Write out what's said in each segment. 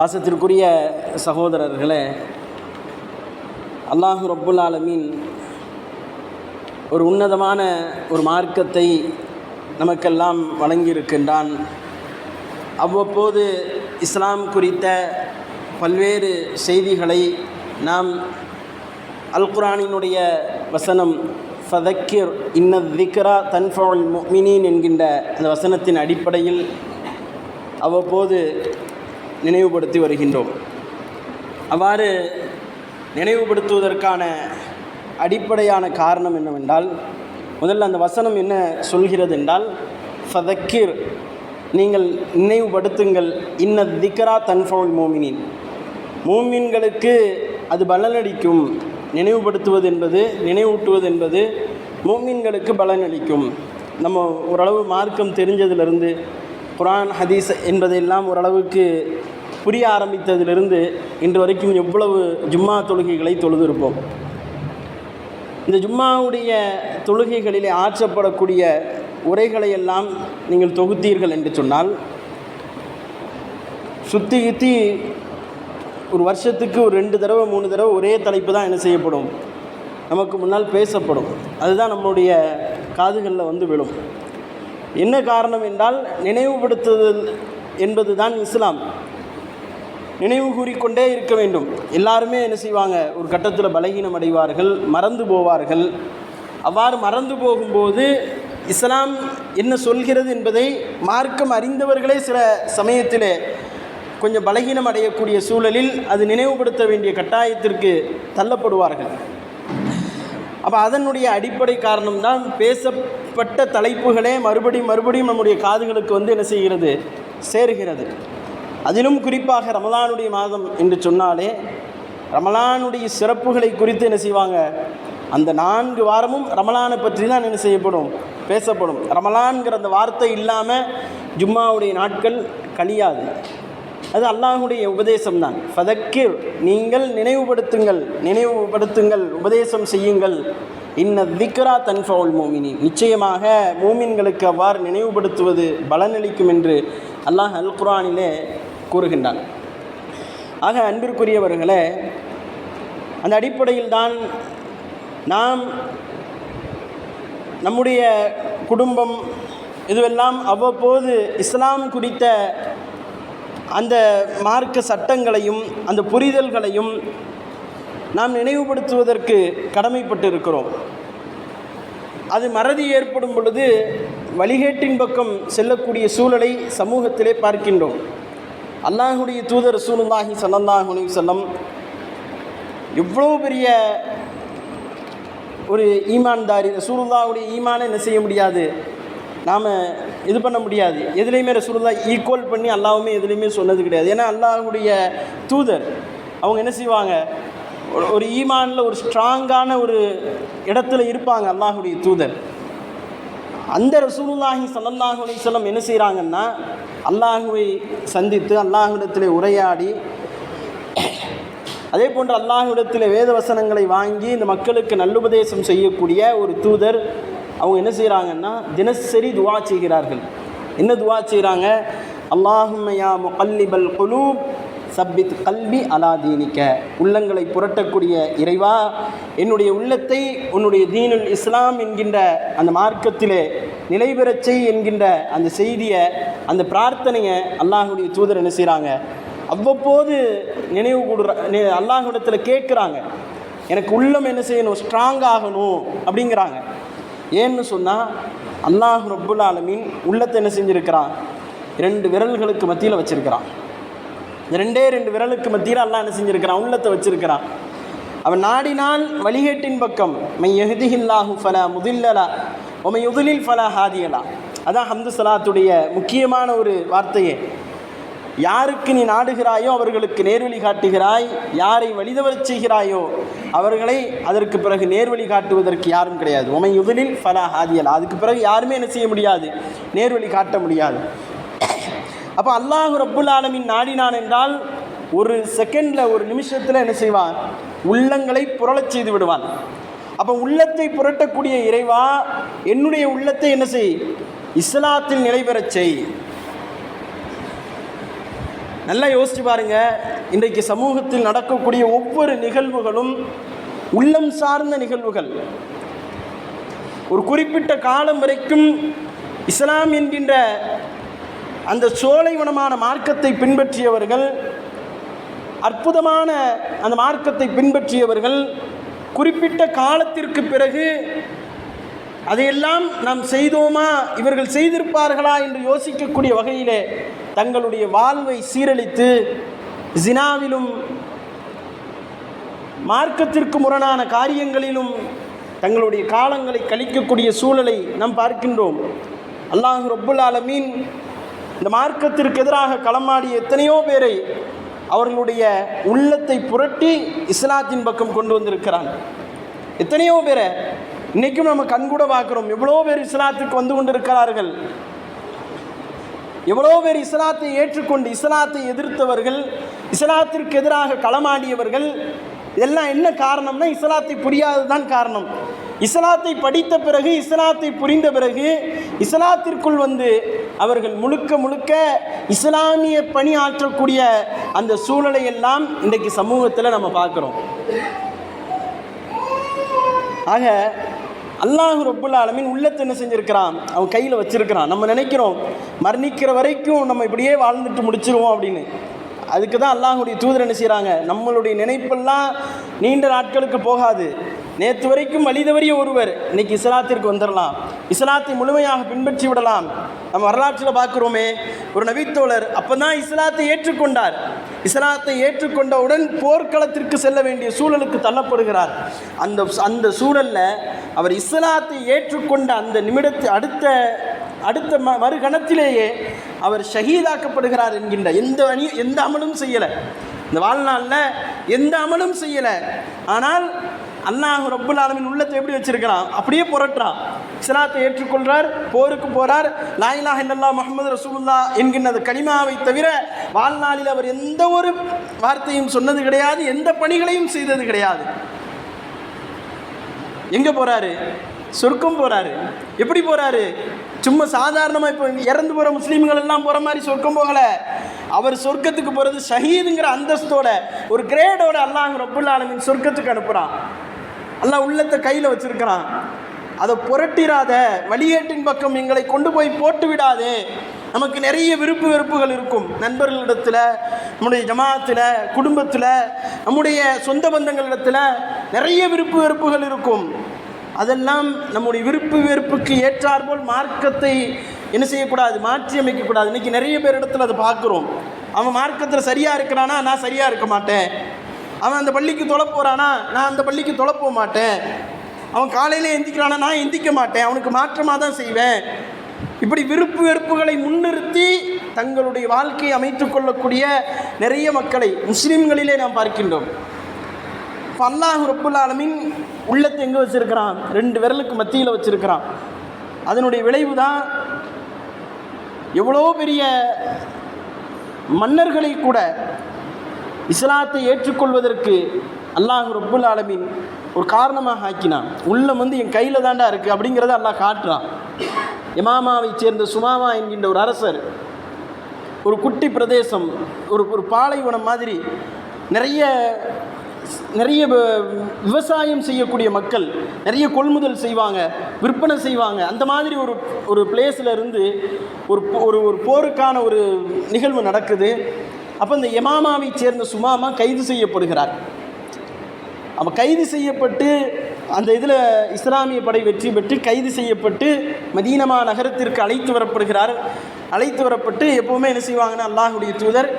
பாசத்திற்குரிய சகோதரர்களே அல்லாஹு ரப்புல் ஆலமீன் ஒரு உன்னதமான ஒரு மார்க்கத்தை நமக்கெல்லாம் வழங்கியிருக்கின்றான். அவ்வப்போது இஸ்லாம் குறித்த பல்வேறு செய்திகளை நாம் அல் குரானினுடைய வசனம் ஃபதக்கிர் இன்ன திக்ரா தன்ஃபவுல் முஃமினீன் என்கின்ற அந்த வசனத்தின் அடிப்படையில் அவ்வப்போது நினைவுபடுத்தி வருகின்றோம். அவ்வாறு நினைவுபடுத்துவதற்கான அடிப்படையான காரணம் என்னவென்றால் முதல்ல அந்த வசனம் என்ன சொல்கிறது என்றால் ஃபதக்கீர் நீங்கள் நினைவுபடுத்துங்கள். இன்ன திக்ரா தன்ஃபவுல் மோமினின். மூமின்களுக்கு அது பலனளிக்கும். நினைவுபடுத்துவது என்பது நினைவூட்டுவது என்பது மூமின்களுக்கு பலனளிக்கும். நம்ம ஓரளவு மார்க்கம் தெரிஞ்சதிலிருந்து குரான் ஹதீஸ் என்பதெல்லாம் ஓரளவுக்கு புரிய ஆரம்பித்ததிலிருந்து இன்று வரைக்கும் எவ்வளவு ஜும்மா தொழுகைகளை தொழுதிருப்போம். இந்த ஜும்மாவுடைய தொழுகைகளிலே ஆற்றப்படக்கூடிய உரைகளை எல்லாம் நீங்கள் தொகுத்தீர்கள் என்று சொன்னால் சுற்றி சுற்றி ஒரு வருஷத்துக்கு ஒரு ரெண்டு தடவை மூணு தடவை ஒரே தலைப்பு தான் என்ன செய்யப்படும். நமக்கு முன்னால் பேசப்படும். அதுதான் நம்மளுடைய காதுகளில் வந்து விழும். என்ன காரணம் என்றால் நினைவுபடுத்துதல் என்பது தான் இஸ்லாம். நினைவு கூறிக்கொண்டே இருக்க வேண்டும். எல்லாருமே என்ன செய்வாங்க? ஒரு கட்டத்தில் பலகீனம் அடைவார்கள் மறந்து போவார்கள். அவ்வாறு மறந்து போகும்போது இஸ்லாம் என்ன சொல்கிறது என்பதை மார்க்கம் அறிந்தவர்களே சில சமயத்தில் கொஞ்சம் பலகீனம் அடையக்கூடிய சூழலில் அது நினைவுபடுத்த வேண்டிய கட்டாயத்திற்கு தள்ளப்படுவார்கள். அப்போ அதனுடைய அடிப்படை காரணம் தான் பேசப்பட்ட தலைப்புகளே மறுபடியும் மறுபடியும் நம்முடைய காதுகளுக்கு வந்து என்ன செய்கிறது? சேருகிறது. அதிலும் குறிப்பாக ரமலானுடைய மாதம் என்று சொன்னாலே ரமலானுடைய சிறப்புகளை குறித்து என்ன செய்வாங்க? அந்த நான்கு வாரமும் ரமலானை பற்றி தான் என்ன செய்யப்படும்? பேசப்படும். ரமலான்கிற அந்த வார்த்தை இல்லாமல் ஜும்மாவுடைய நாட்கள் கழியாது. அது அல்லாஹுடைய உபதேசம் தான் ஃபதக்கிர் நீங்கள் நினைவுபடுத்துங்கள் நினைவுபடுத்துங்கள் உபதேசம் செய்யுங்கள். இன்ன திக்ரா தன்ஃபவுல் மோமினி நிச்சயமாக மூமின்களுக்கு அவ்வாறு நினைவுபடுத்துவது பலனளிக்கும் என்று அல்லாஹ் அல் குரானிலே கூறுகின்றான். ஆக அன்பிற்குரியவர்களே அந்த அடிப்படையில் தான் நாம் நம்முடைய குடும்பம் இதுவெல்லாம் அவ்வப்போது இஸ்லாம் குறித்த அந்த மார்க்க சட்டங்களையும் அந்த புரிதல்களையும் நாம் நினைவுபடுத்துவதற்கு கடமைப்பட்டு இருக்கிறோம் அது மறதி ஏற்படும் பொழுது வழிகேட்டின் பக்கம் செல்லக்கூடிய சூழலை சமூகத்திலே பார்க்கின்றோம். அல்லாஹுடைய தூதர் ரசூலுல்லாஹி ஸல்லல்லாஹு செல்லம் எவ்வளோ பெரிய ஒரு ஈமான்தாரி ரசூலுல்லாவுடைய ஈமானை என்ன செய்ய முடியாது? நாம் இது பண்ண முடியாது. எதுலேயுமே ரசூலுல்லா ஈக்குவல் பண்ணி அல்லாவுமே எதுலேயுமே சொன்னது கிடையாது. ஏன்னா அல்லாஹுடைய தூதர் அவங்க என்ன செய்வாங்க? ஒரு ஒரு ஈமானில் ஒரு ஸ்ட்ராங்கான ஒரு இடத்துல இருப்பாங்க அல்லாஹுடைய தூதர். அந்த ரசூலுல்லாஹி ஸல்லல்லாஹு அலைஹி என்ன செய்கிறாங்கன்னா அல்லாஹுவை சந்தித்து அல்லாஹுடத்தில் உரையாடி அதே போன்று அல்லாஹுடத்தில் வேத வசனங்களை வாங்கி இந்த மக்களுக்கு நல்லுபதேசம் செய்யக்கூடிய ஒரு தூதர் அவங்க என்ன செய்கிறாங்கன்னா தினசரி துவா செய்கிறார்கள். என்ன துவா செய்கிறாங்க அல்லாஹுமையா முகல்லிபல் குலூப் சப்பித் கல்வி அலாதீனிக்க உள்ளங்களை புரட்டக்கூடிய இறைவா என்னுடைய உள்ளத்தை உன்னுடைய தீனுல் இஸ்லாம் என்கின்ற அந்த மார்க்கத்திலே நிலைபெறச் செய் என்கின்ற அந்த செய்தியை அந்த பிரார்த்தனையை அல்லாஹுடைய தூதர் என்ன செய்கிறாங்க அவ்வப்போது நினைவு கூடுற அல்லாஹுடத்தில் கேட்குறாங்க. எனக்கு உள்ளம் என்ன செய்யணும்? ஸ்ட்ராங் ஆகணும். அப்படிங்கிறாங்க. ஏன்னு சொன்னால் அல்லாஹ் ரப்புல் ஆலமீன் உள்ளத்தை என்ன செஞ்சுருக்கிறான்? ரெண்டு விரல்களுக்கு மத்தியில் வச்சுருக்கிறான். ரெண்டே ரெண்டு விரலுக்கு மத்தியில் அல்லாஹ் என்ன செஞ்சுருக்கிறான்? உள்ளத்தை வச்சிருக்கிறான். அவன் நாடினால் வழிகேட்டின் பக்கம் மை எஹதிஹில்லாஹு ஃபலா முதில்லலா உமை உதிலில் ஃபலா ஹாதியலா. அதான் ஹம்து சலாத்துடைய முக்கியமான ஒரு வார்த்தையே. யாருக்கு நீ நாடுகிறாயோ அவர்களுக்கு நேர்வழி காட்டுகிறாய்? யாரை வழிதவரச் செய்கிறாயோ அவர்களை அதற்கு பிறகு நேர்வழி காட்டுவதற்கு யாரும் கிடையாது. உமை உதலில் ஃபலா ஹாதியலா. அதுக்கு பிறகு யாருமே என்ன செய்ய முடியாது? நேர்வழி காட்ட முடியாது. அப்போ அல்லாஹ் ரப்புல் ஆலமின் நாடினான் என்றால் ஒரு செகண்டில் ஒரு நிமிஷத்தில் என்ன செய்வான்? உள்ளங்களை புரளச் செய்து விடுவான். அப்போ உள்ளத்தை புரட்டக்கூடிய இறைவா என்னுடைய உள்ளத்தை என்ன செய்? இஸ்லாத்தில் நிலை பெறச் செய். நல்லா யோசிச்சு பாருங்க. இன்றைக்கு சமூகத்தில் நடக்கக்கூடிய ஒவ்வொரு நிகழ்வுகளும் உள்ளம் சார்ந்த நிகழ்வுகள். ஒரு குறிப்பிட்ட காலம் வரைக்கும் இஸ்லாம் என்கின்ற அந்த சோலைவனமான மார்க்கத்தை பின்பற்றியவர்கள் அற்புதமான அந்த மார்க்கத்தை பின்பற்றியவர்கள் குறிப்பிட்ட காலத்திற்கு பிறகு அதையெல்லாம் நாம் செய்தோமா? இவர்கள் செய்திருப்பார்களா? என்று யோசிக்கக்கூடிய வகையிலே தங்களுடைய வாழ்வை சீரழித்து ஜினாவிலும் மார்க்கத்திற்கு முரணான காரியங்களிலும் தங்களுடைய காலங்களை கழிக்கக்கூடிய சூழலை நாம் பார்க்கின்றோம். அல்லாஹ் ரொப்புல் ஆலமீன் இந்த மார்க்கத்திற்கு எதிராக களமாடிய எத்தனையோ பேரை அவர்களுடைய உள்ளத்தை புரட்டி இஸ்லாத்தின் பக்கம் கொண்டு வந்திருக்கிறான். எத்தனையோ பேரை இன்றைக்கும் நம்ம கண்கூட பார்க்குறோம். எவ்வளோ பேர் இஸ்லாத்துக்கு வந்து கொண்டு இருக்கிறார்கள் எவ்வளோ பேர் இஸ்லாத்தை ஏற்றுக்கொண்டு இஸ்லாத்தை எதிர்த்தவர்கள் இஸ்லாத்திற்கு எதிராக களமாடியவர்கள் இதெல்லாம் என்ன காரணம்னா இஸ்லாத்தை புரியாதது தான் காரணம். இஸ்லாத்தை படித்த பிறகு இஸ்லாத்தை புரிந்த பிறகு இஸ்லாத்திற்குள் வந்து அவர்கள் முழுக்க முழுக்க இஸ்லாமிய பணி ஆற்றக்கூடிய அந்த சூழலை எல்லாம் இன்றைக்கு சமூகத்தில் நம்ம பார்க்குறோம். ஆக அல்லாஹு ரப்புல் ஆலமின் உள்ளத்தை என்ன செஞ்சிருக்கிறான்? அவன் கையில் வச்சிருக்கிறான். நம்ம நினைக்கிறோம் மரணிக்கிற வரைக்கும் நம்ம இப்படியே வாழ்ந்துட்டு முடிச்சிருவோம் அப்படின்னு. அதுக்கு தான் அல்லாஹுடைய தூதர் என்ன செய்கிறாங்க நம்மளுடைய நினைப்பெல்லாம் நீண்ட நாட்களுக்கு போகாது. நேற்று வரைக்கும் வழிதவறிய ஒருவர். இன்னைக்கு இஸ்லாத்திற்கு வந்துடலாம் இஸ்லாத்தை முழுமையாக பின்பற்றி விடலாம். நம்ம வரலாற்றில் பார்க்குறோமே ஒரு நபித்தோழர் அப்போ தான் இஸ்லாத்தை ஏற்றுக்கொண்டார். இஸ்லாத்தை ஏற்றுக்கொண்டவுடன் போர்க்களத்திற்கு செல்ல வேண்டிய சூழலுக்கு தள்ளப்படுகிறார். அந்த அந்த சூழலில் அவர் இஸ்லாத்தை ஏற்றுக்கொண்ட அந்த நிமிடத்தை அடுத்த அடுத்த ம மறுகணத்திலேயே அவர் ஷஹீதாக்கப்படுகிறார் என்கின்ற எந்த அணி எந்த அமலும் செய்யலை. இந்த வாழ்நாளில் எந்த அமலும் செய்யலை. ஆனால் அல்லாஹ் ரப்புல் ஆலமின் உள்ளத்தை எப்படி வச்சிருக்கிறான்? அப்படியே புரட்டுறான். இஸ்லாத்தை ஏற்றுக்கொள்றார் போருக்கு போறார். லாயிலா இல்லல்லா முகமது ரசூலுல்லா என்கின்ற அந்த கனிமாவை தவிர வாழ்நாளில் அவர் எந்த ஒரு வார்த்தையும் சொன்னது கிடையாது எந்த பணிகளையும் செய்தது கிடையாது. எங்கே போகிறாரு சொர்க்கம் போகிறாரு எப்படி போகிறாரு சும்மா சாதாரணமாக இப்போ இறந்து போகிற முஸ்லீம்கள் எல்லாம் போகிற மாதிரி சொர்க்கம் போகலை. அவர் சொர்க்கத்துக்கு போகிறது ஷஹீதுங்கிற அந்தஸ்தோட ஒரு கிரேடோட அல்லாஹ் ரப்புல் ஆலமின் சொர்க்கத்துக்கு அனுப்புகிறான் அல்ல உள்ளத்தை கையில் வச்சிருக்கிறான். அதை புரட்டிராத வழியேட்டின் பக்கம் எங்களை கொண்டு போய் போட்டு விடாதே நமக்கு நிறைய விருப்பு வெறுப்புகள் இருக்கும். நண்பர்களிடத்தில் நம்முடைய ஜமாத்தில் குடும்பத்தில் நம்முடைய சொந்த பந்தங்களிடத்தில் நிறைய விருப்பு வெறுப்புகள் இருக்கும். அதெல்லாம் நம்முடைய விருப்பு வெறுப்புக்கு ஏற்றாற்போல் மார்க்கத்தை என்ன செய்யக்கூடாது மாற்றி அமைக்கக்கூடாது. இன்றைக்கி நிறைய பேர் இடத்துல அதை பார்க்குறோம். அவன் மார்க்கத்தில் சரியாக இருக்கிறானா? நான் சரியாக இருக்க மாட்டேன். அவன் அந்த பள்ளிக்கு தொலை போகிறானா நான் அந்த பள்ளிக்கு தொலை போக மாட்டேன். அவன் காலையில் எந்திக்கிறானா? நான் எந்திக்க மாட்டேன். அவனுக்கு மாற்றமாக தான் செய்வேன். இப்படி விருப்பு வெறுப்புகளை முன்னிறுத்தி தங்களுடைய வாழ்க்கையை அமைத்துக் கொள்ளக்கூடிய நிறைய மக்களை முஸ்லீம்களிலே நாம் பார்க்கின்றோம். இப்போ அல்லாஹ் ரப்புல் உள்ளத்தை எங்கே வச்சிருக்கிறான்? ரெண்டு விரலுக்கு மத்தியில் வச்சுருக்கிறான். அதனுடைய விளைவு தான் எவ்வளோ பெரிய மன்னர்களை கூட இஸ்லாத்தை ஏற்றுக்கொள்வதற்கு அல்லாஹ் ரப்புல் ஆலமின் ஒரு காரணமாக ஆக்கினான். உள்ளம் வந்து என் கையில் தாண்டா இருக்குது அப்படிங்கிறத அல்லாஹ் காட்டுறான். இமாமாவை சேர்ந்த சுமாமா என்கின்ற ஒரு அரசர் ஒரு குட்டி பிரதேசம் ஒரு ஒரு பாலைவனம் மாதிரி நிறைய நிறைய வ- விவசாயம் செய்யக்கூடிய மக்கள் நிறைய கொள்முதல் செய்வாங்க விற்பனை செய்வாங்க. அந்த மாதிரி ஒரு ஒரு பிளேஸில் இருந்து ஒரு ஒரு ஒரு போருக்கான ஒரு நிகழ்வு நடக்குது. அப்போ இந்த எமாமாவை சேர்ந்த சுமாமா கைது செய்யப்படுகிறார். அவன் கைது செய்யப்பட்டு அந்த இதில் இஸ்லாமிய படை வெற்றி பெற்று கைது செய்யப்பட்டு மதீனமா நகரத்திற்கு அழைத்து வரப்படுகிறார். அழைத்து வரப்பட்டு எப்போவுமே என்ன செய்வாங்கன்னா அல்லாஹுடைய தூதர்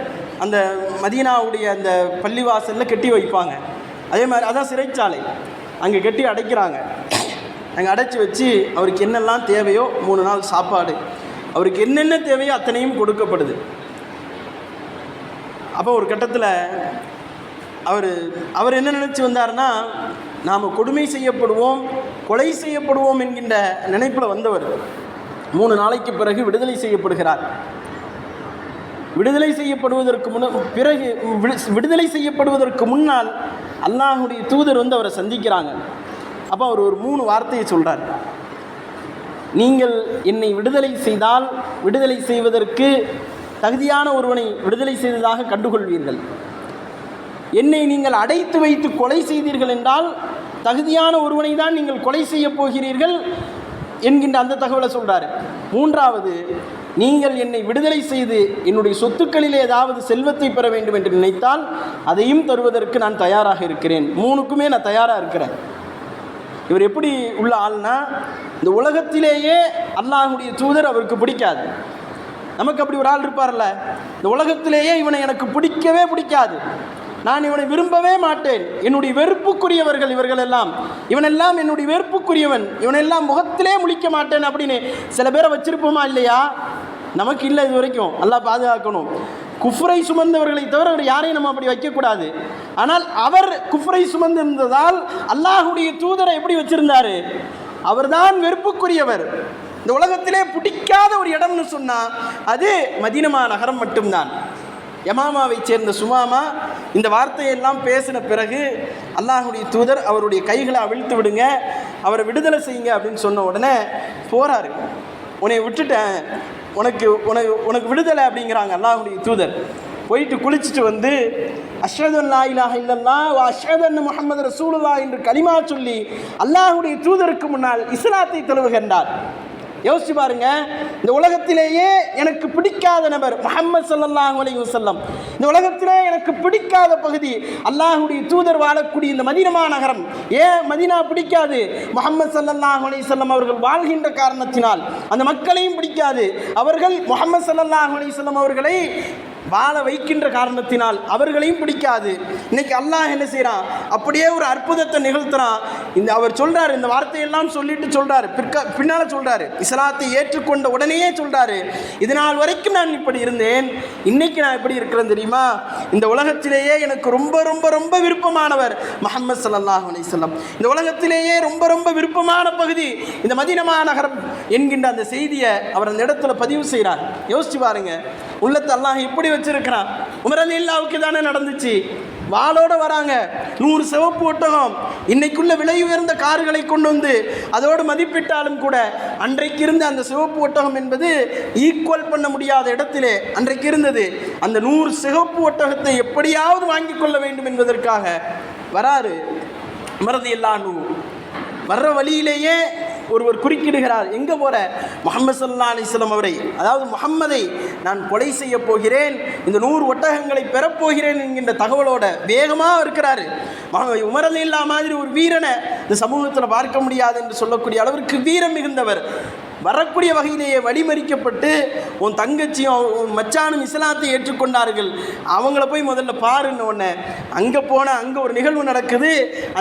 அந்த மதீனாவுடைய அந்த பள்ளிவாசலில் கட்டி வைப்பாங்க. அதே மாதிரி அதான் சிறைச்சாலை. அங்கே கட்டி அடைக்கிறாங்க. அங்கே அடைச்சி வச்சு அவருக்கு என்னெல்லாம் தேவையோ மூணு நாள் சாப்பாடு. அவருக்கு என்னென்ன தேவையோ அத்தனையும் கொடுக்கப்படுது. அப்போ ஒரு கட்டத்தில் அவர் அவர் என்ன நினச்சி வந்தார்னா நாம் கொடுமை செய்யப்படுவோம் கொலை செய்யப்படுவோம் என்கின்ற நினைப்பில் வந்தவர் மூணு நாளைக்கு பிறகு விடுதலை செய்யப்படுகிறார். விடுதலை செய்யப்படுவதற்கு முன்ன பிறகு விடு- விடுதலை செய்யப்படுவதற்கு முன்னால் அல்லாஹுடைய தூதர் வந்து அவரை சந்திக்கிறாங்க. அப்போ அவர் ஒரு மூணு வார்த்தையை சொல்கிறார் நீங்கள் என்னை விடுதலை செய்தால் விடுதலை செய்வதற்கு தகுதியான ஒருவனை விடுதலை செய்ததாக கண்டுகொள்வீர்கள். என்னை நீங்கள் அடைத்து வைத்து கொலை செய்தீர்கள் என்றால் தகுதியான ஒருவனை தான் நீங்கள் கொலை செய்ய போகிறீர்கள் என்கின்ற அந்த தகவலை சொல்கிறார் மூன்றாவது நீங்கள் என்னை விடுதலை செய்து என்னுடைய சொத்துக்களில் ஏதாவது செல்வத்தை பெற வேண்டும் என்று நினைத்தால் அதையும் தருவதற்கு நான் தயாராக இருக்கிறேன். மூணுக்குமே நான் தயாராக இருக்கிறேன். இவர் எப்படி உள்ள ஆள்னா இந்த உலகத்திலேயே அல்லாஹுடைய தூதர் அவருக்கு பிடிக்காது. நமக்கு அப்படி ஒரு ஆள் இருப்பார்ல? இந்த உலகத்திலேயே இவனை எனக்கு பிடிக்கவே பிடிக்காது. நான் இவனை விரும்பவே மாட்டேன். என்னுடைய வெறுப்புக்குரியவர்கள் இவர்கள் எல்லாம் இவனெல்லாம் என்னுடைய வெறுப்புக்குரியவன். இவனெல்லாம் முகத்திலே முழிக்க மாட்டேன் அப்படின்னு சில பேரை வச்சிருப்போமா இல்லையா? நமக்கு இல்லை இது வரைக்கும். நல்லா பாதுகாக்கணும். குஃப்ரை சுமந்தவர்களை தவிர அவர் யாரையும் நம்ம அப்படி வைக்கக்கூடாது. ஆனால் அவர் குஃப்ரை சுமந்திருந்ததால் அல்லாஹுடைய தூதரை எப்படி வச்சிருந்தாரு? அவர்தான் வெறுப்புக்குரியவர். இந்த உலகத்திலே பிடிக்காத ஒரு இடம்னு சொன்னால் அது மதீனமா நகரம் மட்டும்தான். யமாமாவை சேர்ந்த சுமாமா இந்த வார்த்தையெல்லாம் பேசின பிறகு அல்லாஹுடைய தூதர் அவருடைய கைகளை அவிழ்த்து விடுங்க அவரை விடுதலை செய்யுங்க அப்படின்னு சொன்ன உடனே போறாரு. உன்னை விட்டுட்டேன் உனக்கு உனக்கு உனக்கு விடுதலை அப்படிங்கிறாங்க அல்லாஹுடைய தூதர். போயிட்டு குளிச்சுட்டு வந்து அஷ்ரதன் இலாக இல்லல்லா வா அஷ்ரதன் முகமது ரசூலுல்லா என்று கலிமா சொல்லி அல்லாஹுடைய தூதருக்கு முன்னால் இஸ்லாத்தை தழுவுகின்றார். யோசிச்சு பாருங்க. இந்த உலகத்திலேயே எனக்கு பிடிக்காத நபர் முகமது சல்லாஹ் அலைஹி வஸல்லம். இந்த உலகத்திலே எனக்கு பிடிக்காத பகுதி அல்லாஹுடைய தூதர் வாழக்கூடிய இந்த மதினமா நகரம். ஏன் மதினா பிடிக்காது? முகமது சல்லாஹ் அலி வஸல்லம் அவர்கள் வாழ்கின்ற காரணத்தினால். அந்த மக்களையும் பிடிக்காது. அவர்கள் முகமது சல்லாஹ் அலி வஸல்லம் அவர்களை வாழ வைக்கின்ற காரணத்தினால் அவர்களையும் பிடிக்காது. இன்னைக்கு அல்லாஹ் என்ன செய்கிறான் அப்படியே ஒரு அற்புதத்தை நிகழ்த்துறான். இந்த அவர் சொல்கிறார் இந்த வார்த்தையெல்லாம் சொல்லிட்டு சொல்கிறார் பிற்க பின்னால் சொல்கிறாரு இஸ்லாத்தை ஏற்றுக்கொண்ட உடனேயே சொல்கிறாரு இதனால் வரைக்கும் நான் இப்படி இருந்தேன். இன்னைக்கு நான் எப்படி இருக்கிறேன் தெரியுமா? இந்த உலகத்திலேயே எனக்கு ரொம்ப ரொம்ப ரொம்ப விருப்பமானவர் முஹம்மது சல்லாஹ் அலிசல்லாம் இந்த உலகத்திலேயே ரொம்ப ரொம்ப விருப்பமான பகுதி இந்த மதினமா நகரம் என்கின்ற அந்த செய்தியை அவர் அந்த இடத்துல பதிவு செய்கிறார் யோசிச்சு பாருங்க. உள்ளத்தை அல்லாஹ் எப்படி வச்சிருக்கிறான். உமரலி இல்லாவுக்கு தானே நடந்துச்சு. வாளோட வராங்க. நூறு சிவப்பு ஒட்டகம். இன்னைக்குள்ள விலை உயர்ந்த கார்களை கொண்டு வந்து அதோடு மதிப்பிட்டாலும் கூட அன்றைக்கு இருந்த அந்த சிவப்பு ஒட்டகம் என்பது ஈக்குவல் பண்ண முடியாத இடத்திலே அன்றைக்கு இருந்தது. அந்த நூறு சிவப்பு ஒட்டகத்தை எப்படியாவது வாங்கி கொள்ள வேண்டும் என்பதற்காக வராரு. மறதி நூ வர்ற வழியிலேயே ஒருவர் குறுக்கிடுகிறார். எங்கே போகிற முகமது சல்லா அலிஸ்லாம் அவரை. அதாவது முகம்மதை நான் கொலை செய்ய போகிறேன். இந்த நூறு ஒட்டகங்களை பெறப்போகிறேன் என்கின்ற தகவலோட வேகமாக இருக்கிறாரு. உமரது உமரல் இல்லா மாதிரி ஒரு வீரனை இந்த சமூகத்தில் பார்க்க முடியாது என்று சொல்லக்கூடிய அளவிற்கு வீரம் மிகுந்தவர். வரக்கூடிய வகையிலேயே வழிமறிக்கப்பட்டு உன் தங்கச்சியும் உன் மச்சானும் இஸ்லாத்தை ஏற்றுக்கொண்டார்கள். அவங்கள போய் முதல்ல பாருன்னு ஒன்று அங்கே போன அங்கே ஒரு நிகழ்வு நடக்குது.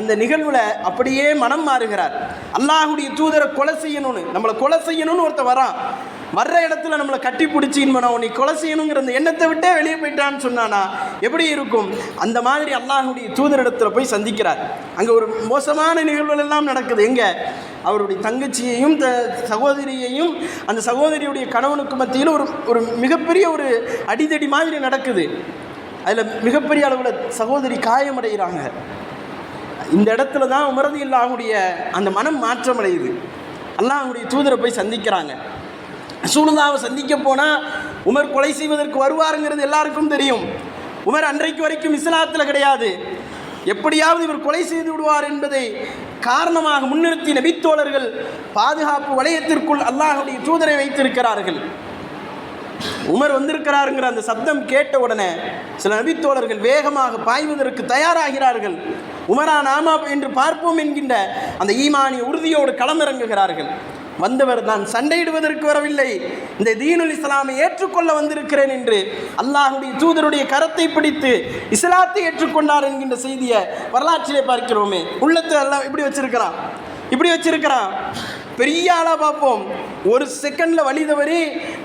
அந்த நிகழ்வில் அப்படியே மனம் மாறுகிறார். அல்லாஹுடைய தூதரை கொலை செய்யணும்னு நம்மளை கொலை செய்யணும்னு ஒருத்தன் வரான். வர்ற இடத்துல நம்மளை கட்டி பிடிச்சின்னு இன்பனம் நீ கொலை செய்யணுங்கிற அந்த எண்ணத்தை விட்டே வெளியே போயிட்டான்னு சொன்னானா எப்படி இருக்கும்? அந்த மாதிரி அல்லாஹுடைய தூதரிடத்தில் போய் சந்திக்கிறார். அங்கே ஒரு மோசமான நிகழ்வுகள் எல்லாம் நடக்குது. எங்கே? அவருடைய தங்கச்சியையும் த சகோதரியையும் அந்த சகோதரியுடைய கணவனுக்கு மத்தியில் ஒரு ஒரு மிகப்பெரிய ஒரு அடிதடி மாதிரி நடக்குது. அதில் மிகப்பெரிய அளவில் சகோதரி காயமடைகிறாங்க. இந்த இடத்துல தான் உமரதி இல்லாவுடைய அந்த மனம் மாற்றமடையுது. அல்லாஹுடைய தூதரை போய் சந்திக்கிறாங்க. சூழ்ந்தாவை சந்திக்க போனால் உமர் கொலை செய்வதற்கு வருவாருங்கிறது எல்லாருக்கும் தெரியும். உமர் அன்றைக்கு வரைக்கும் இஸ்லாத்தில் கிடையாது. எப்படியாவது இவர் கொலை செய்து விடுவார் என்பதை காரணமாக முன்னிறுத்தி நபித்தோழர்கள் பாதுகாப்பு வளையத்திற்குள் அல்லாஹுடைய தூதரை வைத்திருக்கிறார்கள். உமர் வந்திருக்கிறாருங்கிற அந்த சப்தம் கேட்ட உடனே சில நபித்தோழர்கள் வேகமாக பாய்வதற்கு தயாராகிறார்கள். உமரா நாமா என்று பார்ப்போம் என்கின்ற அந்த ஈமானிய உறுதியோடு களமிறங்குகிறார்கள். வந்தவர் நான் சண்டையிடுவதற்கு வரவில்லை. இந்த தீனுல் இஸ்லாமை ஏற்றுக்கொள்ள வந்திருக்கிறேன் என்று அல்லாஹுடைய தூதருடைய கரத்தை பிடித்து இஸ்லாத்தை ஏற்றுக்கொண்டார் என்கின்ற செய்தியை வரலாற்றிலே பார்க்கிறோமே. உள்ளத்தை எல்லாம் இப்படி வச்சிருக்கிறான். இப்படி வச்சிருக்கிறான். பெரிய ஆளாக பார்ப்போம். ஒரு செகண்டில் வழி தவறி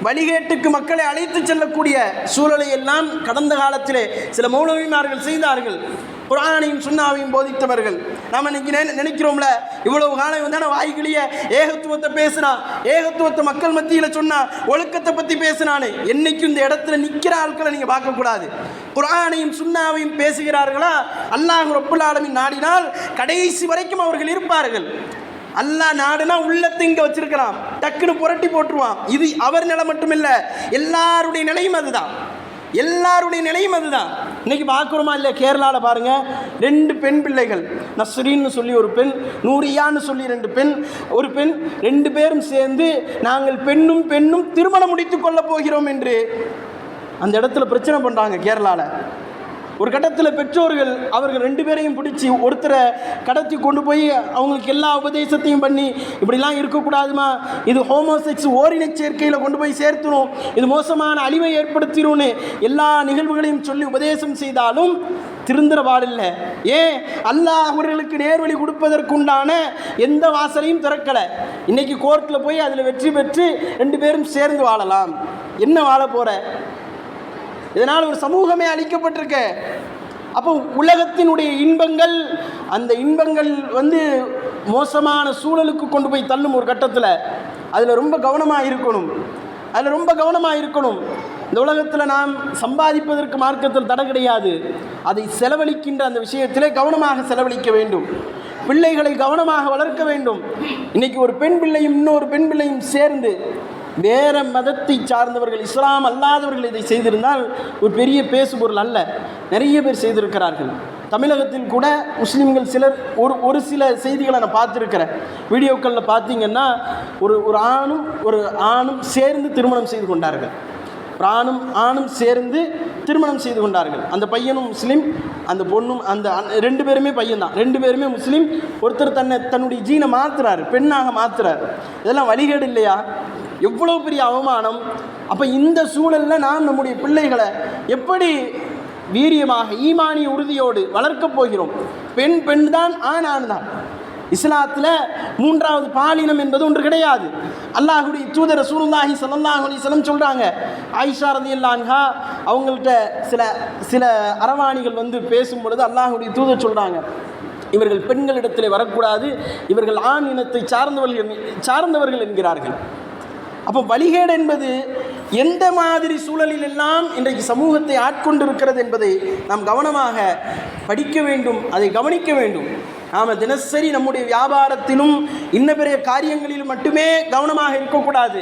வழிகேட்டுக்கு மக்களை அழைத்து செல்லக்கூடிய சூழலை எல்லாம் கடந்த காலத்திலே சில மௌலவிமார்கள் செய்தார்கள். குரானையும் சுண்ணாவையும் போதித்தவர்கள். நாம் இன்னைக்கு நினைக்கிறோம்ல? இவ்வளவு காலம் வந்தான வாய்கிளிய. ஏகத்துவத்தை பேசுனா ஏகத்துவத்தை மக்கள் மத்தியில் சொன்னா ஒழுக்கத்தை பற்றி பேசினானு. என்னைக்கும் இந்த இடத்துல நிற்கிற ஆட்களை நீங்கள் பார்க்கக்கூடாது. குரானையும் சுண்ணாவையும் பேசுகிறார்களா? அல்லாஹ் ரப்புல் நாடினால் கடைசி வரைக்கும் அவர்கள் இருப்பார்கள். அல்லாஹ் நாடுனா உள்ளத்தை இங்கே வச்சிருக்கிறான். டக்குன்னு புரட்டி போட்டுருவான். இது அவர் நிலை மட்டுமில்லை. எல்லாருடைய நிலையும் அதுதான். எல்லாருடைய நிலையும் அதுதான். இன்னைக்கு பார்க்குறோமா இல்லை கேரளாவில் பாருங்கள் ரெண்டு பெண் பிள்ளைகள். நஸ்ரீன்னு சொல்லி ஒரு பெண் நூரியான்னு சொல்லி ரெண்டு பெண் ஒரு பெண் ரெண்டு பேரும் சேர்ந்து நாங்கள் பெண்ணும் பெண்ணும் திருமணம் முடித்து கொள்ளப் போகிறோம் என்று அந்த இடத்துல பிரச்சனை பண்ணுறாங்க கேரளாவில் ஒரு கட்டத்தில் பெற்றோர்கள் அவர்கள் ரெண்டு பேரையும் பிடிச்சி ஒருத்தரை கடத்தி கொண்டு போய் அவங்களுக்கு எல்லா உபதேசத்தையும் பண்ணி இப்படிலாம் இருக்கக்கூடாதுமா. இது ஹோமோசெக்ஸ் ஓரின சேர்க்கையில் கொண்டு போய் சேர்த்துரும். இது மோசமான அழிவை ஏற்படுத்திடும்னு எல்லா நிகழ்வுகளையும் சொல்லி உபதேசம் செய்தாலும் திருந்துற பாடில்லை. ஏன்? அல்லாஹ் அவர்களுக்கு நேர்வழி கொடுப்பதற்குண்டான எந்த வாசலையும் திறக்கலை. இன்னைக்கு கோர்ட்டில் போய் அதில் வெற்றி பெற்று ரெண்டு பேரும் சேர்ந்து வாழலாம். என்ன வாழ போகிற இதனால் ஒரு சமூகமே அழிக்கப்பட்டிருக்க. அப்போ உலகத்தினுடைய இன்பங்கள் அந்த இன்பங்கள் வந்து மோசமான சூழலுக்கு கொண்டு போய் தள்ளும் ஒரு கட்டத்தில் அதில் ரொம்ப கவனமாக இருக்கணும். அதில் ரொம்ப கவனமாக இருக்கணும். இந்த உலகத்தில் நாம் சம்பாதிப்பதற்கு மார்க்கத்தில் தடை கிடையாது. அதை செலவழிக்கின்ற அந்த விஷயத்திலே கவனமாக செலவழிக்க வேண்டும். பிள்ளைகளை கவனமாக வளர்க்க வேண்டும். இன்னைக்கு ஒரு பெண் பிள்ளையும் இன்னொரு பெண் பிள்ளையும் சேர்ந்து வேற மதத்தை சார்ந்தவர்கள் இஸ்லாம் அல்லாதவர்கள் இதை செய்திருந்தால் ஒரு பெரிய பேசுபொருள் அல்ல. நிறைய பேர் செய்திருக்கிறார்கள். தமிழகத்தில் கூட முஸ்லீம்கள் சிலர் ஒரு ஒரு சில செய்திகளை நான் பார்த்துருக்கிறேன். வீடியோக்களில் பார்த்தீங்கன்னா ஒரு ஒரு ஆணும் ஒரு ஆணும் சேர்ந்து திருமணம் செய்து கொண்டார்கள். ஒரு ஆணும் ஆணும் சேர்ந்து திருமணம் செய்து கொண்டார்கள். அந்த பையனும் முஸ்லீம் அந்த பொண்ணும் அந்த ரெண்டு பேருமே பையன் தான். ரெண்டு பேருமே முஸ்லீம். ஒருத்தர் தன்னை தன்னுடைய ஜீனை மாற்றுறாரு பெண்ணாக மாற்றுறாரு இதெல்லாம் வழிகேடு இல்லையா? எவ்வளோ பெரிய அவமானம். அப்போ இந்த சூழலில் நாம் நம்முடைய பிள்ளைகளை எப்படி வீரியமாக ஈமானிய உறுதியோடு வளர்க்கப் போகிறோம்? பெண் பெண் தான் ஆண் ஆண் தான் இஸ்லாத்தில் மூன்றாவது பாலினம் என்பது ஒன்று கிடையாது. அல்லாஹுடைய தூதர் ரசூலுல்லாஹி ஸல்லல்லாஹு அலைஹி சொல்கிறாங்க ஆயிஷா ரதியல்லாஹு அவங்கள்ட்ட சில சில அரவாணிகள் வந்து பேசும் பொழுது அல்லாஹுடைய தூதர் சொல்கிறாங்க இவர்கள் பெண்களிடத்தில் வரக்கூடாது இவர்கள் ஆண் இனத்தை சார்ந்தவர்கள் சார்ந்தவர்கள் என்கிறார்கள். அப்போ வழிகேடு என்பது எந்த மாதிரி சூழலில் எல்லாம் இன்றைக்கு சமூகத்தை ஆட்கொண்டிருக்கிறது என்பதை நாம் கவனமாக படிக்க வேண்டும் அதை கவனிக்க வேண்டும். நாம் தினசரி நம்முடைய வியாபாரத்திலும் இன்ன பிற காரியங்களிலும் மட்டுமே கவனமாக இருக்கக்கூடாது.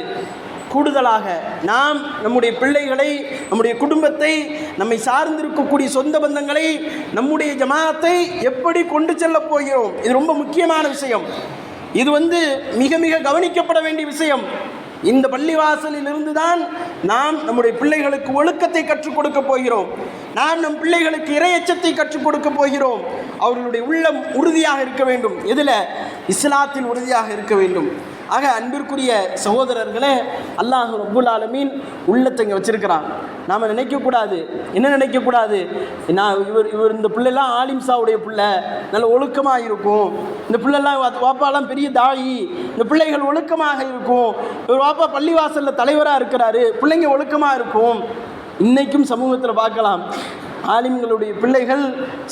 கூடுதலாக நாம் நம்முடைய பிள்ளைகளை நம்முடைய குடும்பத்தை நம்மை சார்ந்திருக்கக்கூடிய சொந்த பந்தங்களை நம்முடைய ஜமாத்தை எப்படி கொண்டு செல்லப் போகிறோம்? இது ரொம்ப முக்கியமான விஷயம். இது வந்து மிக மிக கவனிக்கப்பட வேண்டிய விஷயம். இந்த பள்ளிவாசலில் இருந்துதான் நாம் நம்முடைய பிள்ளைகளுக்கு ஒழுக்கத்தை கற்றுக் கொடுக்க போகிறோம். நாம் நம் பிள்ளைகளுக்கு இரையச்சத்தை கற்றுக் கொடுக்க போகிறோம். அவர்களுடைய உள்ளம் உறுதியாக இருக்க வேண்டும். எதில்? இஸ்லாத்தில் உறுதியாக இருக்க வேண்டும். ஆக அன்பிற்குரிய சகோதரர்களே அல்லாஹ் ரபுல் ஆலமீன் உள்ளத்தை இங்கே வச்சிருக்கிறான். நாம் நினைக்கக்கூடாது. என்ன நினைக்கக்கூடாது? நான் இவர் இவர் இந்த பிள்ளைலாம் ஆலிம்சாவுடைய பிள்ளை. நல்ல ஒழுக்கமாக இருக்கும். இந்த பிள்ளைலாம் வாப்பாலாம் பெரிய தாயி. இந்த பிள்ளைகள் ஒழுக்கமாக இருக்கும். இவர் வாப்பா பள்ளிவாசலில் தலைவராக இருக்கிறாரு. பிள்ளைங்க ஒழுக்கமாக இருக்கும். இன்னைக்கும் சமூகத்தில் பார்க்கலாம். ஆலிம்களுடைய பிள்ளைகள்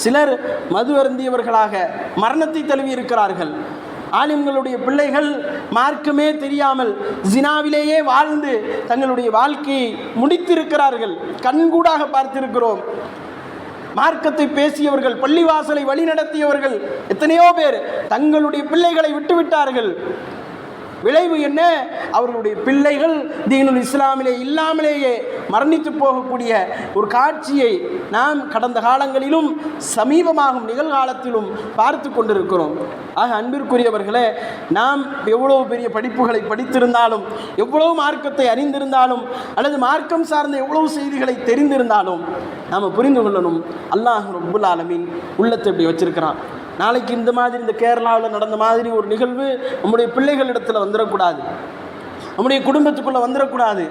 சிலர் மது அருந்தியவர்களாக மரணத்தை தழுவி இருக்கிறார்கள். ஆலிம்களுடைய பிள்ளைகள் மார்க்கமே தெரியாமல் ஜினாவிலேயே வாழ்ந்து தங்களுடைய வாழ்க்கையை முடித்திருக்கிறார்கள். கண்கூடாக பார்த்திருக்கிறோம். மார்க்கத்தை பேசியவர்கள் பள்ளிவாசலை வழிநடத்தியவர்கள் எத்தனையோ பேர் தங்களுடைய பிள்ளைகளை விட்டுவிட்டார்கள். விளைவு என்ன? அவர்களுடைய பிள்ளைகள் தீனுல் இஸ்லாமிலே இல்லாமலேயே மரணித்து போகக்கூடிய ஒரு காட்சியை நாம் கடந்த காலங்களிலும் சமீபமாகும் நிகழ்காலத்திலும் பார்த்து கொண்டிருக்கிறோம். ஆக அன்பிற்குரியவர்களே நாம் எவ்வளவு பெரிய படிப்புகளை படித்திருந்தாலும் எவ்வளவு மார்க்கத்தை அறிந்திருந்தாலும் அல்லது மார்க்கம் சார்ந்த எவ்வளவு செய்திகளை தெரிந்திருந்தாலும் நாம் புரிந்து கொள்ளணும். அல்லாஹ் ரபுல் ஆலமீன் உள்ளத்தை இப்படி வச்சிருக்கிறான். நாளைக்கு இந்த மாதிரி இந்த கேரளாவில் நடந்த மாதிரி ஒரு நிகழ்வு நம்முடைய பிள்ளைகளிடத்தில் வந்துடக்கூடாது நம்முடைய குடும்பத்துக்குள்ளே வந்துடக்கூடாது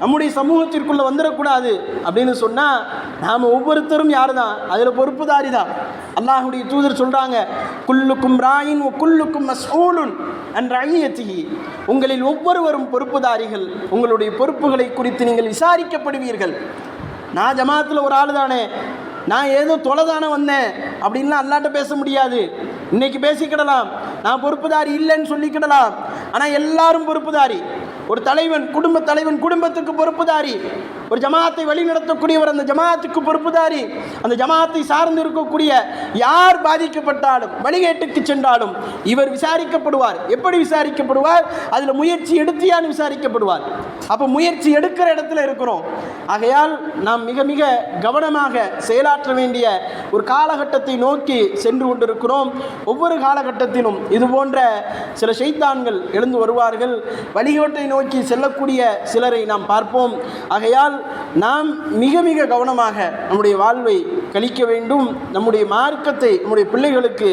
நம்முடைய சமூகத்திற்குள்ளே வந்துடக்கூடாது அப்படின்னு சொன்னால் நாம் ஒவ்வொருத்தரும் யார் தான் அதில் பொறுப்புதாரி தான் அல்லாஹுடைய தூதர் சொல்கிறாங்க குல்லுக்கும் ராயின் குல்லுக்கும் மசூலுன் அன் ரயியத்திகி உங்களில் ஒவ்வொருவரும் பொறுப்புதாரிகள் உங்களுடைய பொறுப்புகளை குறித்து நீங்கள் விசாரிக்கப்படுவீர்கள். நான் ஜமாத்தில் ஒரு ஆள் தானே நான் ஏதோ தொலைதானே வந்தேன் அப்படின்லாம் அல்லாட்ட பேச முடியாது. இன்னைக்கு பேசிக்கிடலாம். நான் பொறுப்புதாரி இல்லைன்னு சொல்லிக்கிடலாம். ஆனால் எல்லாரும் பொறுப்புதாரி. ஒரு தலைவன் குடும்ப தலைவன் குடும்பத்துக்கு பொறுப்புதாரி. ஒரு ஜமாத்தை வழிநடத்தக்கூடியவர் அந்த ஜமாத்துக்கு பொறுப்புதாரி. அந்த ஜமாத்தை சார்ந்து இருக்கக்கூடிய யார் பாதிக்கப்பட்டாலும் வழிகேட்டுக்கு சென்றாலும் இவர் விசாரிக்கப்படுவார். எப்படி விசாரிக்கப்படுவார்? அதில் முயற்சி எடுத்தியான்னு விசாரிக்கப்படுவார். அப்போ முயற்சி எடுக்கிற இடத்துல இருக்கிறோம். ஆகையால் நாம் மிக மிக கவனமாக செயலாற்ற வேண்டிய ஒரு காலகட்டத்தை நோக்கி சென்று கொண்டிருக்கிறோம். ஒவ்வொரு காலகட்டத்திலும் இது போன்ற சில செய்தான்கள் எழுந்து வருவார்கள். வழிகோட்டை நோக்கி செல்லக்கூடிய சிலரை நாம் பார்ப்போம். ஆகையால் நாம் மிக மிக கவனமாக நம்முடைய வாழ்வை கழிக்க வேண்டும் நம்முடைய மார்க்கத்தை நம்முடைய பிள்ளைகளுக்கு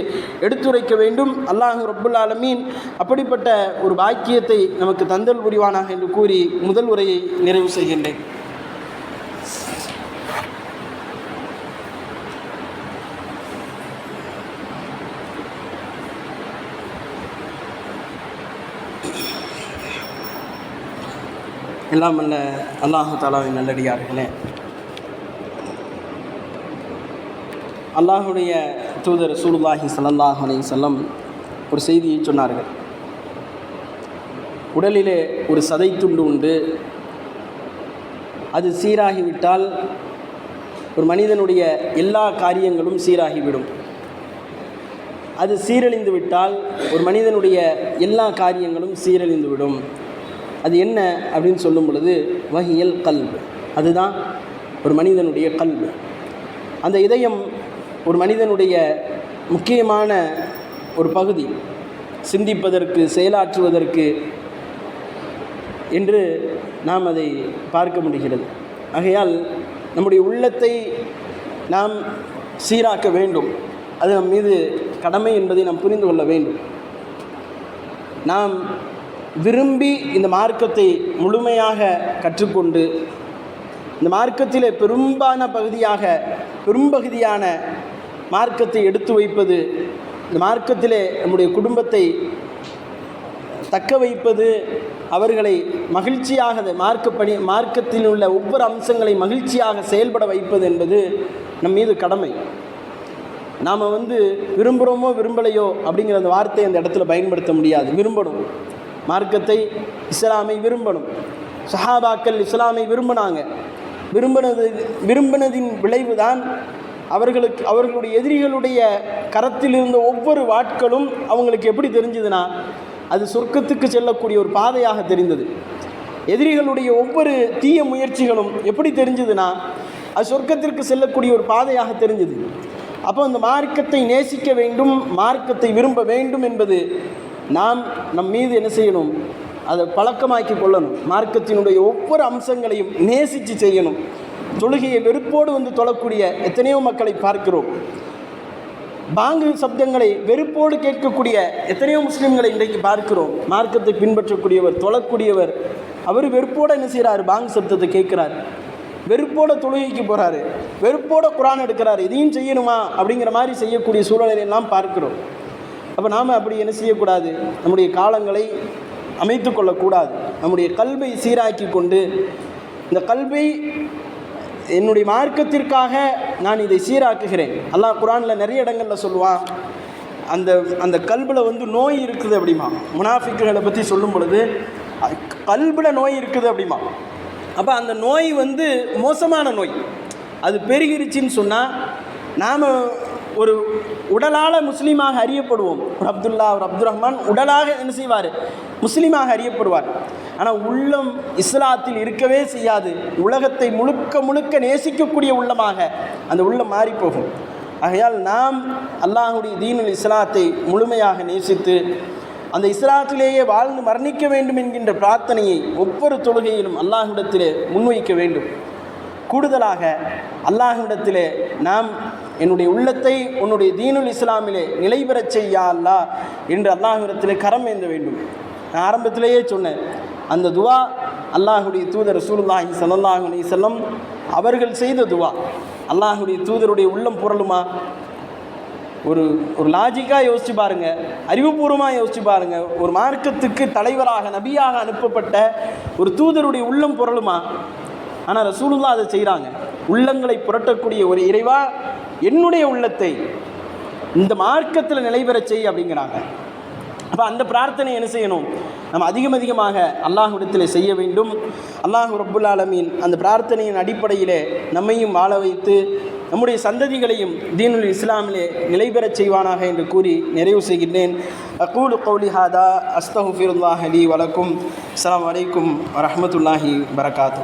எடுத்துரைக்க வேண்டும். அல்லாஹ் ரப்புல் ஆலமீன் அப்படிப்பட்ட ஒரு பாக்கியத்தை நமக்கு தந்தல் புரிவானாக என்று கூறி முதல் உரையை நிறைவு செய்கின்றேன். எல்லாம் அல்ல அல்லாஹு தாலாவின் நல்லடியார்களே. அல்லாஹுடைய தூதர் சூலுல்லாஹி சல்லாஹ் அலி வஸல்லம் ஒரு செய்தியை சொன்னார்கள். உடலிலே ஒரு சதை துண்டு உண்டு. அது சீராகிவிட்டால் ஒரு மனிதனுடைய எல்லா காரியங்களும் சீராகிவிடும். அது சீரழிந்து விட்டால் ஒரு மனிதனுடைய எல்லா காரியங்களும் சீரழிந்து விடும் அது என்ன அப்படின்னு சொல்லும் பொழுது வகியல் கல்வு அதுதான் ஒரு மனிதனுடைய கல்வு அந்த இதயம் ஒரு மனிதனுடைய முக்கியமான ஒரு பகுதி. சிந்திப்பதற்கு செயலாற்றுவதற்கு என்று நாம் அதை பார்க்க முடிகிறது. ஆகையால் நம்முடைய உள்ளத்தை நாம் சீராக்க வேண்டும். அது நம் மீது கடமை என்பதை நாம் புரிந்து கொள்ள வேண்டும். நாம் விரும்பி இந்த மார்க்கத்தை முழுமையாக கற்றுக்கொண்டு இந்த மார்க்கத்திலே பெரும்பான பகுதியாக பெரும்பகுதியான மார்க்கத்தை எடுத்து வைப்பது இந்த மார்க்கத்திலே நம்முடைய குடும்பத்தை தக்க வைப்பது அவர்களை மகிழ்ச்சியாக மார்க்க பணி மார்க்கத்தில் உள்ள ஒவ்வொரு அம்சங்களை மகிழ்ச்சியாக செயல்பட வைப்பது என்பது நம் மீது கடமை. நாம் வந்து விரும்புகிறோமோ விரும்பலையோ அப்படிங்கிற அந்த வார்த்தையை அந்த இடத்துல பயன்படுத்த முடியாது. விரும்பணும் மார்க்கத்தை இஸ்லாமை விரும்பணும். சஹாபாக்கள் இஸ்லாமை விரும்பினாங்க. விரும்பினது விரும்பினதின் விளைவு தான் அவர்களுக்கு அவர்களுடைய எதிரிகளுடைய கரத்தில் இருந்த ஒவ்வொரு வாட்களும் அவங்களுக்கு எப்படி தெரிஞ்சதுன்னா அது சொர்க்கத்துக்கு செல்லக்கூடிய ஒரு பாதையாக தெரிந்தது. எதிரிகளுடைய ஒவ்வொரு தீய முயற்சிகளும் எப்படி தெரிஞ்சதுன்னா அது சொர்க்கத்திற்கு செல்லக்கூடிய ஒரு பாதையாக தெரிஞ்சது. அப்போ அந்த மார்க்கத்தை நேசிக்க வேண்டும் மார்க்கத்தை விரும்ப வேண்டும் என்பது நாம் நம் மீது என்ன செய்யணும்? அதை பழக்கமாக்கி கொள்ளணும். மார்க்கத்தினுடைய ஒவ்வொரு அம்சங்களையும் நேசித்து செய்யணும். தொழுகையை வெறுப்போடு வந்து தொழக்கூடிய எத்தனையோ மக்களை பார்க்கிறோம். பாங்கு சப்தங்களை வெறுப்போடு கேட்கக்கூடிய எத்தனையோ முஸ்லீம்களை இன்றைக்கு பார்க்கிறோம். மார்க்கத்தை பின்பற்றக்கூடியவர் தொழக்கூடியவர் அவர் வெறுப்போடு என்ன செய்கிறார் பாங்கு சப்தத்தை கேட்குறார். வெறுப்போட தொழுகைக்கு போகிறாரு வெறுப்போட குரான் எடுக்கிறார். இதையும் செய்யணுமா? அப்படிங்கிற மாதிரி செய்யக்கூடிய சூழலை எல்லாம் பார்க்கிறோம். அப்போ நாம் அப்படி என்ன செய்யக்கூடாது? நம்முடைய காலங்களை அமைத்து கொள்ளக்கூடாது. நம்முடைய கல்வை சீராக்கி கொண்டு இந்த கல்வை என்னுடைய மார்க்கத்திற்காக நான் இதை சீராக்குகிறேன். அல்லாஹ் குரானில் நிறைய இடங்களில் சொல்லுவான் அந்த அந்த கல்பில் வந்து நோய் இருக்குது அப்படிமா. முனாஃபிக்குகளை பற்றி சொல்லும் பொழுது கல்பில் நோய் இருக்குது அப்படிமா. அப்போ அந்த நோய் வந்து மோசமான நோய். அது பெருகிருச்சின்னு சொன்னால் நாம் ஒரு உடலால் முஸ்லீமாக அறியப்படுவோம். ஒரு அப்துல்லா ஒரு அப்துல் ரஹ்மான் உடலாக என்ன செய்வார்? முஸ்லீமாக அறியப்படுவார். ஆனால் உள்ளம் இஸ்லாத்தில் இருக்கவே செய்யாது. உலகத்தை முழுக்க முழுக்க நேசிக்கக்கூடிய உள்ளமாக அந்த உள்ளம் மாறிப்போகும். ஆகையால் நாம் அல்லாஹுடைய தீனுல் இஸ்லாத்தை முழுமையாக நேசித்து அந்த இஸ்லாத்திலேயே வாழ்ந்து மரணிக்க வேண்டும் என்கின்ற பிரார்த்தனையை ஒவ்வொரு தொழுகையிலும் அல்லாஹ்விடத்திலே முன்வைக்க வேண்டும். கூடுதலாக அல்லாஹ்விடத்திலே நாம் என்னுடைய உள்ளத்தை உன்னுடைய தீனுல் இஸ்லாமிலே நிலை பெறச் செய்யா அல்லா என்று அல்லாஹ்விடத்திலே கரம் ஏந்த வேண்டும். நான் ஆரம்பத்திலேயே சொன்னேன் அந்த துவா அல்லாஹுடைய தூதர் ரசூலுல்லாஹி ஸல்லல்லாஹு அலி செல்லம் அவர்கள் செய்த துவா. அல்லாஹுடைய தூதருடைய உள்ளம் புரளுமா? ஒரு ஒரு லாஜிக்காக யோசிச்சு பாருங்கள் அறிவுபூர்வமாக யோசிச்சு பாருங்கள் ஒரு மார்க்கத்துக்கு தலைவராக நபியாக அனுப்பப்பட்ட ஒரு தூதருடைய உள்ளம் புரளுமா? ஆனால் ரசூலுல்லா அதை செய்கிறாங்க உள்ளங்களை புரட்டக்கூடிய ஒரு இறைவா என்னுடைய உள்ளத்தை இந்த மார்க்கத்தில் நிலை பெறச் செய் அப்படிங்கிறாங்க. அப்போ அந்த பிரார்த்தனை என்ன செய்யணும்? நம்ம அதிகம் அதிகமாக அல்லாஹுடத்தில் செய்ய வேண்டும். அல்லாஹ் ரப்புல் ஆலமீன் அந்த பிரார்த்தனையின் அடிப்படையிலே நம்மையும் வாழ வைத்து நம்முடைய சந்ததிகளையும் தீனுல் இஸ்லாமிலே நிலை பெறச் செய்வானாக என்று கூறி நிறைவு செய்கின்றேன். அகூல் கௌலி ஹாதா அஸ்தகுஃபிருல்லாஹ் அலி வலக்கும். அஸ்லாம் வலைக்கும் வரமத்துல்லாஹி வரகாத்து